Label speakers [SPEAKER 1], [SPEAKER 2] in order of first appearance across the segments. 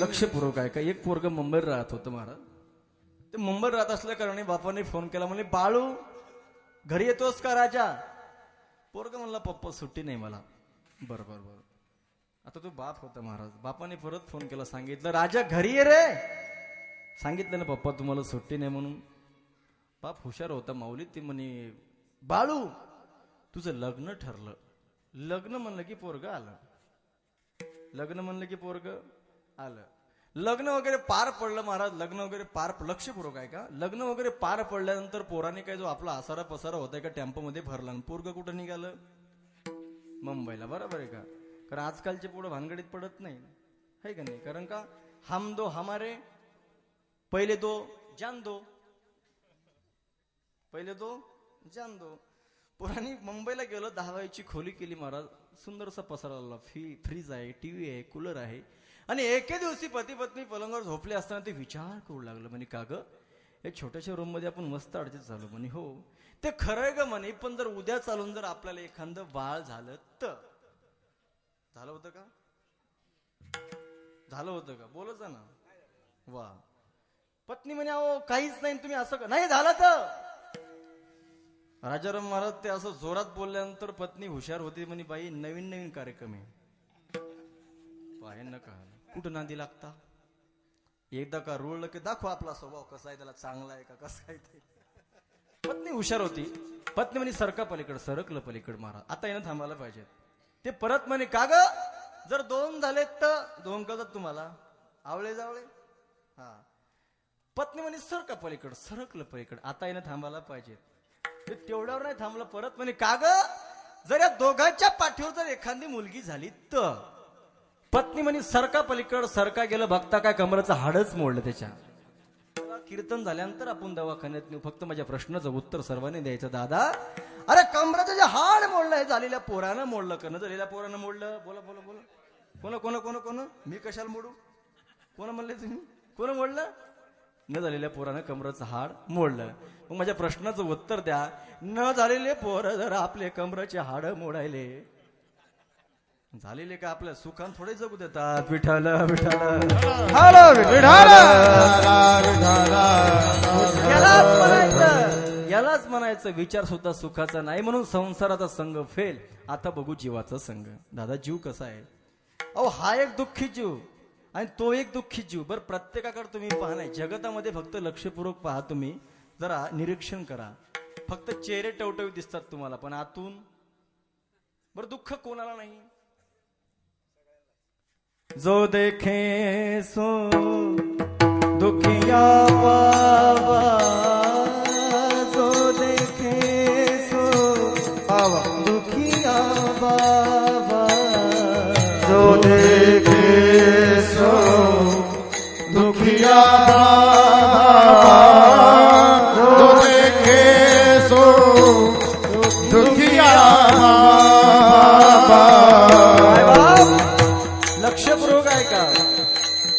[SPEAKER 1] लक्षपूर्वक आहे का एक पोरग मुंबईत राहत होतं महाराज. ते मुंबईत राहत असल्या कारणाने बापाने फोन केला. म्हणजे बाळू घरी येतोस का राजा? पोरग म्हणला पप्पा सुट्टी नाही मला. बरं बरं बरं. आता तू बाप होता महाराज. बापाने परत फोन केला. सांगितलं राजा घरी ये रे. सांगितलं ना पप्पा तुम्हाला सुट्टी नाही म्हणून. बाप हुशार होता. माऊली ती म्हणे बाळू तुझं लग्न ठरलं. लग्न म्हणलं की पोरग आलं. लग्न म्हणलं की पोरग आलं. लग्न वगैरे पार पडलं महाराज लग्न वगैरे पार लक्षपूर्वक आहे का लग्न वगैरे पार पडल्यानंतर पोराने काय जो आपला आसारा पसारा होता का टेम्पो मध्ये भरला आणि पोरग कुठं निघालं? मुंबईला. बरोबर आहे का? कारण आजकालचे पुढं भानगडीत पडत नाही. है का नाही? कारण का? हम दो हमारे पहिले दो जान दो. पहिले दो जान दो. पोरांनी मुंबईला गेलो दहावायची खोली केली महाराज. सुंदरसा पसारा लावला फी फ्रीज आहे टीव्ही आहे कूलर आहे. आणि एके दिवशी पती पत्नी पलंगावर झोपले असताना ते विचार करू लागलं. म्हणे का गं? या छोट्याशा रूममध्ये आपण मस्त अडचण झालो म्हणे हो. ते खरं आहे ग म्हणे पण जर उद्या चालून जर आपल्याला एखादं बाळ झालं तर. झालं होतं का? झालं होतं का? बोलत ना. वा. पत्नी म्हणे अहो काहीच नाही. तुम्ही असं का? नाही झालं तर. राजाराम महाराज ते असं जोरात बोलल्यानंतर पत्नी हुशार होती म्हणे बाई नवीन नवीन कार्यक्रम आहे. नका. कुठं नांदी लागता? एकदा का रुळलं की दाखव आपला स्वभाव कसा आहे त्याला चांगला आहे का कसा आहे ते. पत्नी हुशार होती. पत्नी म्हणे सरका पलीकडे सरकलं पलीकडे महाराज. आता येणं थांबायला पाहिजे. ते परत म्हणे का ग? जर दोन झालेत तर दोन कळतात तुम्हाला? आवळे जावळे? हा. पत्नी म्हणे सरका पलीकडे सरकलं पलीकडे. आता येणं थांबायला पाहिजे. हे तेवढ्यावर नाही थांबलं परत म्हणे का ग? जर या दोघांच्या पाठीवर जर एखादी मुलगी झाली तर. पत्नी म्हणे सरका पलीकड सरका गेलं बघता काय कमराचं हाडच मोडलं त्याच्या. कीर्तन झाल्यानंतर आपण दवाखान्यात नेऊ. फक्त माझ्या प्रश्नाचं उत्तर सर्वांनी द्यायचं दादा अरे कमराचं जे हाड मोडलं हे झालेल्या पोरानं मोडलं करणं झालेल्या पोरानं मोडलं? बोला बोला बोला. कोण कोण कोण कोण? मी कशाला मोडू? कोण म्हणले तुम्ही? कोण मोडलं? न झालेल्या पोरानं कमराचं हाड मोडलं. मग माझ्या प्रश्नाचं उत्तर द्या. न झालेले पोर जर आपले कमराचे हाड मोडायले. झालेले का आपल्या सुखान थोडे जगू देतात. विठाल विठाल यालाच म्हणायचं विचार सुद्धा सुखाचा नाही म्हणून संसाराचा संघ फेल. आता बघू जीवाचा संघ. दादा जीव कसा आहे? अहो हा एक दुःखी जीव. आणि तो एक दुःखी जीव. बरं प्रत्येकाकडे तुम्ही पहा नाही. जगतामध्ये फक्त लक्षपूर्वक पहा तुम्ही. जरा निरीक्षण करा. फक्त चेहरे टवटवीत दिसतात तुम्हाला पण आतून बरं दुःख कोणाला नाही? जो देखे सो दुखिया बाबा जो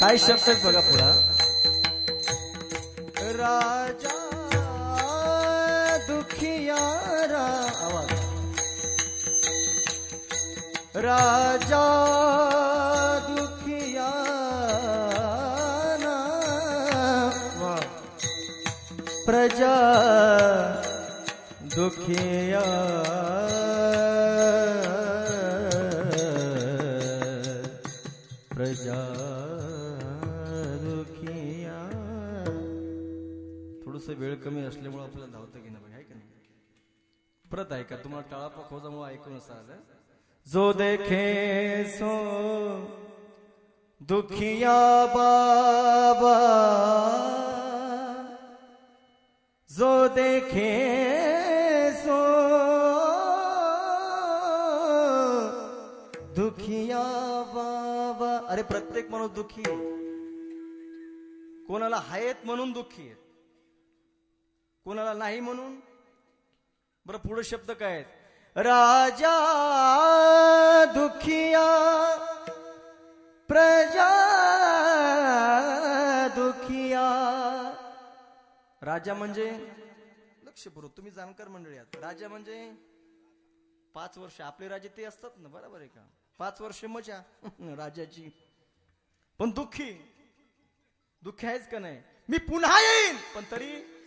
[SPEAKER 1] काय शब्द आहेत बघा पुढा राजा दुखियारा आवाज राजा दुखियारा प्रजा दुखिया प्रजा थोडंसं वेळ कमी असल्यामुळे आपल्याला धावतं की नाही आहे का नाही? परत ऐका तुम्हाला टाळापा खोजामुळे ऐकून असं आलं? जो देखे सो दुखिया बाबा जो देखे सो दुखिया बाबा अरे प्रत्येक माणूस दुखी कोणाला हायत म्हणून दुखी आहेत. कोणाला नाही म्हणून? बरं पुढे शब्द काय आहेत? राजा दुखिया प्रजा दुखिया. राजा म्हणजे? लक्षपूर्वक तुम्ही जाणकार मंडळी आहात. राजा म्हणजे? पाच वर्ष आपले राजे ते असतात ना बरोबर आहे का? पाच वर्ष मजा राजाची. पण दुःखी. दुःखी आहेच का नाही? मी पुन्हा येईन! पण तरी